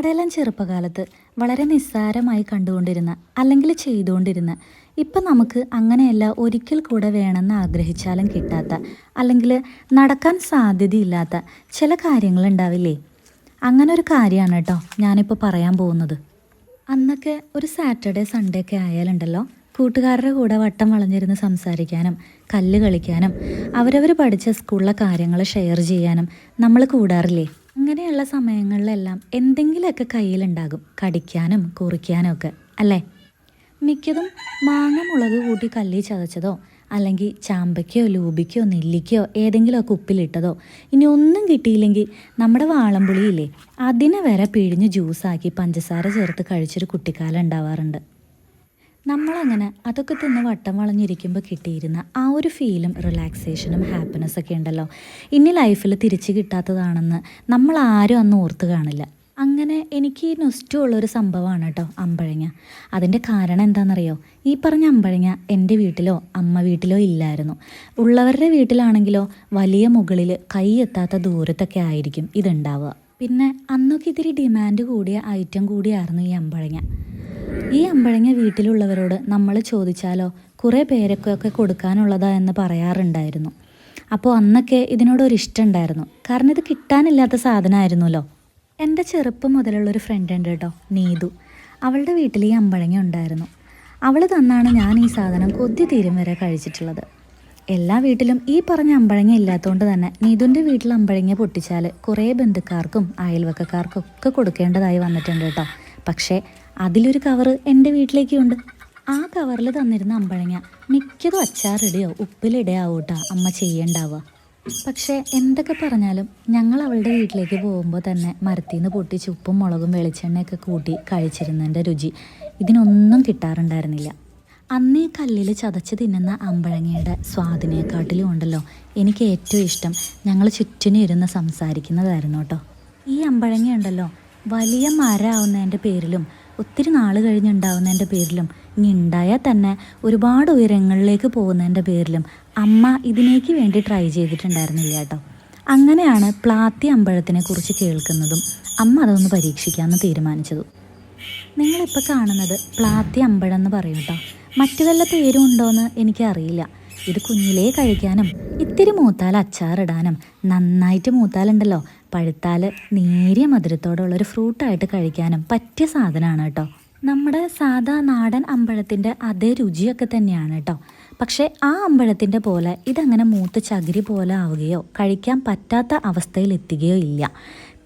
നമ്മുടെ എല്ലാം ചെറുപ്പകാലത്ത് വളരെ നിസ്സാരമായി കണ്ടുകൊണ്ടിരുന്ന അല്ലെങ്കിൽ ചെയ്തുകൊണ്ടിരുന്ന ഇപ്പം നമുക്ക് അങ്ങനെയല്ല ഒരിക്കൽ കൂടെ വേണമെന്ന് ആഗ്രഹിച്ചാലും കിട്ടാത്ത അല്ലെങ്കിൽ നടക്കാൻ സാധ്യതയില്ലാത്ത ചില കാര്യങ്ങളുണ്ടാവില്ലേ അങ്ങനെ ഒരു കാര്യമാണ് കേട്ടോ ഞാനിപ്പോൾ പറയാൻ പോകുന്നത്. അന്നൊക്കെ ഒരു സാറ്റർഡേ സൺഡേ ഒക്കെ ആയാലുണ്ടല്ലോ കൂട്ടുകാരുടെ കൂടെ വട്ടം വളഞ്ഞിരുന്ന് സംസാരിക്കാനും കല്ല് കളിക്കാനും അവരവർ പഠിച്ച സ്കൂളിലെ കാര്യങ്ങൾ ഷെയർ ചെയ്യാനും നമ്മൾ കൂടാറില്ലേ? അങ്ങനെയുള്ള സമയങ്ങളിലെല്ലാം എന്തെങ്കിലുമൊക്കെ കയ്യിലുണ്ടാകും. കടിക്കാനും കുറിക്കാനും ഒക്കെ അല്ലേ? മിക്കതും മാങ്ങ മുളക് കൂട്ടി കല്ലി ചതച്ചതോ അല്ലെങ്കിൽ ചാമ്പയ്ക്കോ ലൂബിക്കോ നെല്ലിക്കോ ഏതെങ്കിലുമൊക്കെ ഉപ്പിലിട്ടതോ ഇനി ഒന്നും കിട്ടിയില്ലെങ്കിൽ നമ്മുടെ വാളംപുളിയില്ലേ? അതിനെ വരെ പിഴിഞ്ഞ് ജ്യൂസാക്കി പഞ്ചസാര ചേർത്ത് കഴിച്ചൊരു കുട്ടിക്കാലം ഉണ്ടാവാറുണ്ട്. നമ്മളങ്ങനെ അതൊക്കെ തിന്ന് വട്ടം വളഞ്ഞിരിക്കുമ്പോൾ കിട്ടിയിരുന്ന ആ ഒരു ഫീലും റിലാക്സേഷനും ഹാപ്പിനെസ് ഒക്കെ ഉണ്ടല്ലോ. ഇനി ലൈഫിൽ തിരിച്ചു കിട്ടാത്തതാണെന്ന് നമ്മൾ ആരും അന്ന് ഓർത്ത് കാണില്ല. അങ്ങനെ എനിക്ക് ഈ നൊസ്റ്റുള്ളൊരു സംഭവമാണ് കേട്ടോ അമ്പഴങ്ങ. അതിന്റെ കാരണം എന്താണെന്നറിയോ? ഈ പറഞ്ഞ അമ്പഴങ്ങ എന്റെ വീട്ടിലോ അമ്മ വീട്ടിലോ ഇല്ലായിരുന്നു. ഉള്ളവരുടെ വീട്ടിലാണെങ്കിലോ വലിയ മുകളിൽ കൈ എത്താത്ത ദൂരത്തൊക്കെ ആയിരിക്കും ഇതുണ്ടാവുക. പിന്നെ അന്നൊക്കെ ഇത്തിരി ഡിമാൻഡ് കൂടിയ ഐറ്റം കൂടിയായിരുന്നു ഈ അമ്പഴങ്ങ. ഈ അമ്പഴങ്ങ വീട്ടിലുള്ളവരോട് നമ്മൾ ചോദിച്ചാലോ കുറേ പേരൊക്കെ കൊടുക്കാനുള്ളതാ എന്ന് പറയാറുണ്ടായിരുന്നു. അപ്പോൾ അന്നൊക്കെ ഇതിനോടൊരു ഇഷ്ടം ഉണ്ടായിരുന്നു. കാരണം ഇത് കിട്ടാനില്ലാത്ത സാധനമായിരുന്നല്ലോ. എന്റെ ചെറുപ്പം മുതലുള്ളൊരു ഫ്രണ്ട് ഉണ്ട് കേട്ടോ നീതു. അവളുടെ വീട്ടിൽ ഈ അമ്പഴങ്ങ ഉണ്ടായിരുന്നു. അവൾ തന്നാണ് ഞാൻ ഈ സാധനം കൊതി തീരും വരെ കഴിച്ചിട്ടുള്ളത്. എല്ലാ വീട്ടിലും ഈ പറഞ്ഞ അമ്പഴങ്ങ ഇല്ലാത്തതുകൊണ്ട് തന്നെ നീതുന്റെ വീട്ടിൽ അമ്പഴങ്ങ പൊട്ടിച്ചാൽ കുറേ ബന്ധുക്കാർക്കും അയൽവക്കക്കാർക്കും ഒക്കെ കൊടുക്കേണ്ടതായി വന്നിട്ടുണ്ട് കേട്ടോ. പക്ഷേ അതിലൊരു കവറ് എന്റെ വീട്ടിലേക്കുണ്ട്. ആ കവറിൽ തന്നിരുന്ന അമ്പഴങ്ങ മിക്കതും അച്ചാറിടുകയോ ഉപ്പിലിടുകയാവും കേട്ടോ അമ്മ ചെയ്യണ്ടാവുക. പക്ഷേ എന്തൊക്കെ പറഞ്ഞാലും ഞങ്ങൾ അവളുടെ വീട്ടിലേക്ക് പോകുമ്പോൾ തന്നെ മരത്തിൽ നിന്ന് പൊട്ടിച്ച് ഉപ്പും മുളകും വെളിച്ചെണ്ണയൊക്കെ കൂട്ടി കഴിച്ചിരുന്നതിന്റെ രുചി ഇതിനൊന്നും കിട്ടാറുണ്ടായിരുന്നില്ല. അന്നേ കല്ലിൽ ചതച്ച് തിന്നുന്ന അമ്പഴങ്ങയുടെ സ്വാദിനെക്കാട്ടിലും ഉണ്ടല്ലോ എനിക്ക് ഏറ്റവും ഇഷ്ടം. ഞങ്ങൾ ചുറ്റിനും ഇരുന്ന് സംസാരിക്കുന്നതായിരുന്നു കേട്ടോ. ഈ അമ്പഴങ്ങ ഉണ്ടല്ലോ വലിയ മരമാവുന്നതിന്റെ പേരിലും ഒത്തിരി നാൾ കഴിഞ്ഞുണ്ടാവുന്നതിന്റെ പേരിലും ഇനി ഉണ്ടായാൽ തന്നെ ഒരുപാട് ഉയരങ്ങളിലേക്ക് പോകുന്നതിന്റെ പേരിലും അമ്മ ഇതിനേക്ക് വേണ്ടി ട്രൈ ചെയ്തിട്ടുണ്ടായിരുന്നില്ല കേട്ടോ. അങ്ങനെയാണ് പ്ലാത്തി അമ്പഴത്തിനെ കുറിച്ച് കേൾക്കുന്നതും അമ്മ അതൊന്ന് പരീക്ഷിക്കാമെന്ന് തീരുമാനിച്ചതും. നിങ്ങളിപ്പോൾ കാണുന്നത് പ്ലാത്തി അമ്പഴം എന്ന് പറയും കേട്ടോ. മറ്റു വല്ല പേരും ഉണ്ടോയെന്ന് എനിക്കറിയില്ല. ഇത് കുഞ്ഞിലേ കഴിക്കാനും ഇത്തിരി മൂത്താൽ അച്ചാറിടാനും നന്നായിട്ട് മൂത്താലുണ്ടല്ലോ. പഴുത്താൽ നേരിയ മധുരത്തോടുള്ളൊരു ഫ്രൂട്ടായിട്ട് കഴിക്കാനും പറ്റിയ സാധനമാണ് കേട്ടോ. നമ്മുടെ സാധാ നാടൻ അമ്പഴത്തിന്റെ അതേ രുചിയൊക്കെ തന്നെയാണ് കേട്ടോ. പക്ഷേ ആ അമ്പഴത്തിന്റെ പോലെ ഇതങ്ങനെ മൂത്ത് ചകിരി പോലെ ആവുകയോ കഴിക്കാൻ പറ്റാത്ത അവസ്ഥയിൽ എത്തുകയോ ഇല്ല.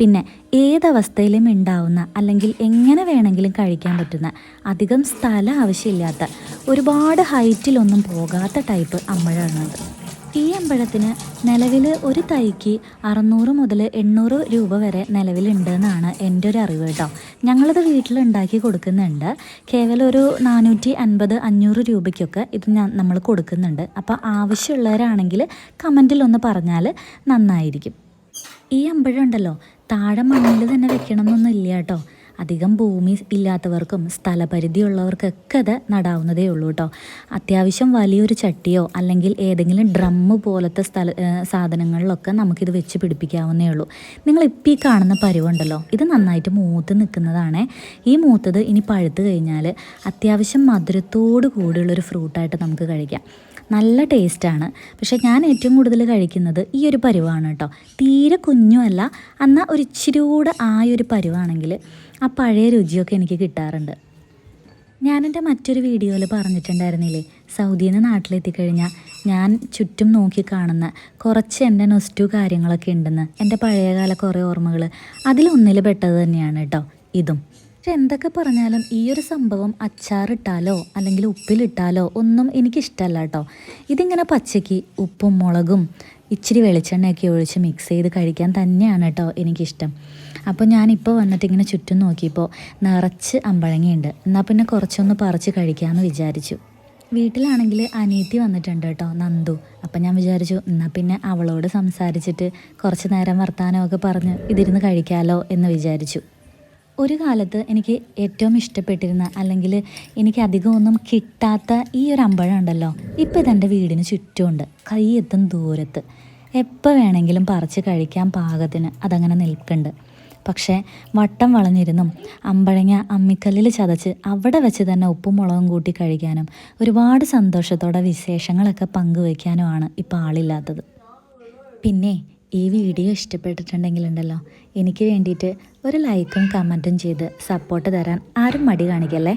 പിന്നെ ഏതവസ്ഥയിലും ഉണ്ടാവുന്ന അല്ലെങ്കിൽ എങ്ങനെ വേണമെങ്കിലും കഴിക്കാൻ പറ്റുന്ന അധികം സ്ഥലം ആവശ്യമില്ലാത്ത ഒരുപാട് ഹൈറ്റിലൊന്നും പോകാത്ത ടൈപ്പ് അമ്പഴമാണത് ഈ അമ്പഴത്തിന് നിലവിൽ ഒരു തൈക്ക് അറുന്നൂറ് മുതൽ എണ്ണൂറ് രൂപ വരെ നിലവിലുണ്ടെന്നാണ് എന്റെ ഒരു അറിവ് കേട്ടോ. ഞങ്ങളിത് വീട്ടിലുണ്ടാക്കി കൊടുക്കുന്നുണ്ട്. കേവലം ഒരു നാനൂറ്റി അൻപത് അഞ്ഞൂറ് രൂപയ്ക്കൊക്കെ ഇത് നമ്മൾ കൊടുക്കുന്നുണ്ട്. അപ്പോൾ ആവശ്യമുള്ളവരാണെങ്കിൽ കമന്റിലൊന്ന് പറഞ്ഞാൽ നന്നായിരിക്കും. ഈ അമ്പഴം ഉണ്ടല്ലോ താഴെ മണ്ണിൽ തന്നെ വെക്കണമെന്നൊന്നും ഇല്ല കേട്ടോ. അധികം ഭൂമി ഇല്ലാത്തവർക്കും സ്ഥലപരിധിയുള്ളവർക്കൊക്കെ അത് നടാവുന്നതേ ഉള്ളൂ കേട്ടോ അത്യാവശ്യം വലിയൊരു ചട്ടിയോ അല്ലെങ്കിൽ ഏതെങ്കിലും ഡ്രമ്മ് പോലത്തെ സ്ഥല സാധനങ്ങളിലൊക്കെ നമുക്കിത് വെച്ച് പിടിപ്പിക്കാവുന്നേ ഉള്ളൂ. നിങ്ങൾ ഇപ്പം ഈ കാണുന്ന പരുവുണ്ടല്ലോ ഇത് നന്നായിട്ട് മൂത്ത് നിൽക്കുന്നതാണ്. ഈ മൂത്തത് ഇനി പഴുത്ത് കഴിഞ്ഞാൽ അത്യാവശ്യം മധുരത്തോടു കൂടിയുള്ളൊരു ഫ്രൂട്ടായിട്ട് നമുക്ക് കഴിക്കാം. നല്ല ടേസ്റ്റാണ്. പക്ഷേ ഞാൻ ഏറ്റവും കൂടുതൽ കഴിക്കുന്നത് ഈ ഒരു പരുവാണ് കേട്ടോ. തീരെ കുഞ്ഞുമല്ല. എന്നാൽ ഒരു ഇച്ചിരി കൂടെ ആയൊരു പരുവാണെങ്കിൽ ആ പഴയ രുചിയൊക്കെ എനിക്ക് കിട്ടാറുണ്ട്. ഞാനെന്റെ മറ്റൊരു വീഡിയോയിൽ പറഞ്ഞിട്ടുണ്ടായിരുന്നില്ലേ? സൗദിയിൽ നിന്ന് നാട്ടിലെത്തിക്കഴിഞ്ഞാൽ ഞാൻ ചുറ്റും നോക്കി കാണുന്ന കുറച്ച് എന്റെ നൊസ്റ്റു കാര്യങ്ങളൊക്കെ ഉണ്ടെന്ന്. എന്റെ പഴയകാല കുറേ ഓർമ്മകൾ അതിലൊന്നിൽ പെട്ടത് തന്നെയാണ് കേട്ടോ. ഇതും. പക്ഷെ എന്തൊക്കെ പറഞ്ഞാലും ഈ ഒരു സംഭവം അച്ചാറിട്ടാലോ അല്ലെങ്കിൽ ഉപ്പിലിട്ടാലോ ഒന്നും എനിക്കിഷ്ടമല്ല കേട്ടോ. ഇതിങ്ങനെ പച്ചയ്ക്ക് ഉപ്പും മുളകും ഇച്ചിരി വെളിച്ചെണ്ണയൊക്കെ ഒഴിച്ച് മിക്സ് ചെയ്ത് കഴിക്കാൻ തന്നെയാണ് കേട്ടോ എനിക്കിഷ്ടം. അപ്പോൾ ഞാനിപ്പോൾ വന്നിട്ട് ഇങ്ങനെ ചുറ്റും നോക്കിയപ്പോൾ നിറച്ച് അമ്പഴങ്ങയുണ്ട്. എന്നാൽ പിന്നെ കുറച്ചൊന്ന് പറിച്ച് കഴിക്കാമെന്ന് വിചാരിച്ചു. വീട്ടിലാണെങ്കിൽ അനിയത്തി വന്നിട്ടുണ്ട് കേട്ടോ നന്ദു. അപ്പം ഞാൻ വിചാരിച്ചു എന്നാൽ പിന്നെ അവളോട് സംസാരിച്ചിട്ട് കുറച്ച് നേരം വർത്തമാനമൊക്കെ പറഞ്ഞ് ഇതിരുന്ന് കഴിക്കാമല്ലോ എന്ന് വിചാരിച്ചു. ഒരു കാലത്ത് എനിക്ക് ഏറ്റവും ഇഷ്ടപ്പെട്ടിരുന്ന അല്ലെങ്കിൽ എനിക്ക് അധികമൊന്നും കിട്ടാത്ത ഈ ഒരു അമ്പഴം ഉണ്ടല്ലോ. ഇപ്പം ഇതെന്റെ വീടിന് ചുറ്റുമുണ്ട്. കൈ എത്തും ദൂരത്ത്. എപ്പോൾ വേണമെങ്കിലും പറിച്ച് കഴിക്കാൻ പാകത്തിന്. അതങ്ങനെ നിൽക്കുന്നുണ്ട് പക്ഷേ വട്ടം വളഞ്ഞിരുന്നും അമ്പഴങ്ങ അമ്മിക്കല്ലിൽ ചതച്ച് അവിടെ വെച്ച് തന്നെ ഉപ്പും മുളകും കൂട്ടി കഴിക്കാനും ഒരുപാട് സന്തോഷത്തോടെ വിശേഷങ്ങളൊക്കെ പങ്കുവയ്ക്കാനുമാണ് ഇപ്പോൾ ആളില്ലാത്തത്. പിന്നെ ഈ വീഡിയോ ഇഷ്ടപ്പെട്ടിട്ടുണ്ടെങ്കിൽ ഉണ്ടല്ലോ എനിക്ക് വേണ്ടിയിട്ട് ഒരു ലൈക്കും കമന്റും ചെയ്ത് സപ്പോർട്ട് തരാൻ ആരും മടി കാണിക്കല്ലേ?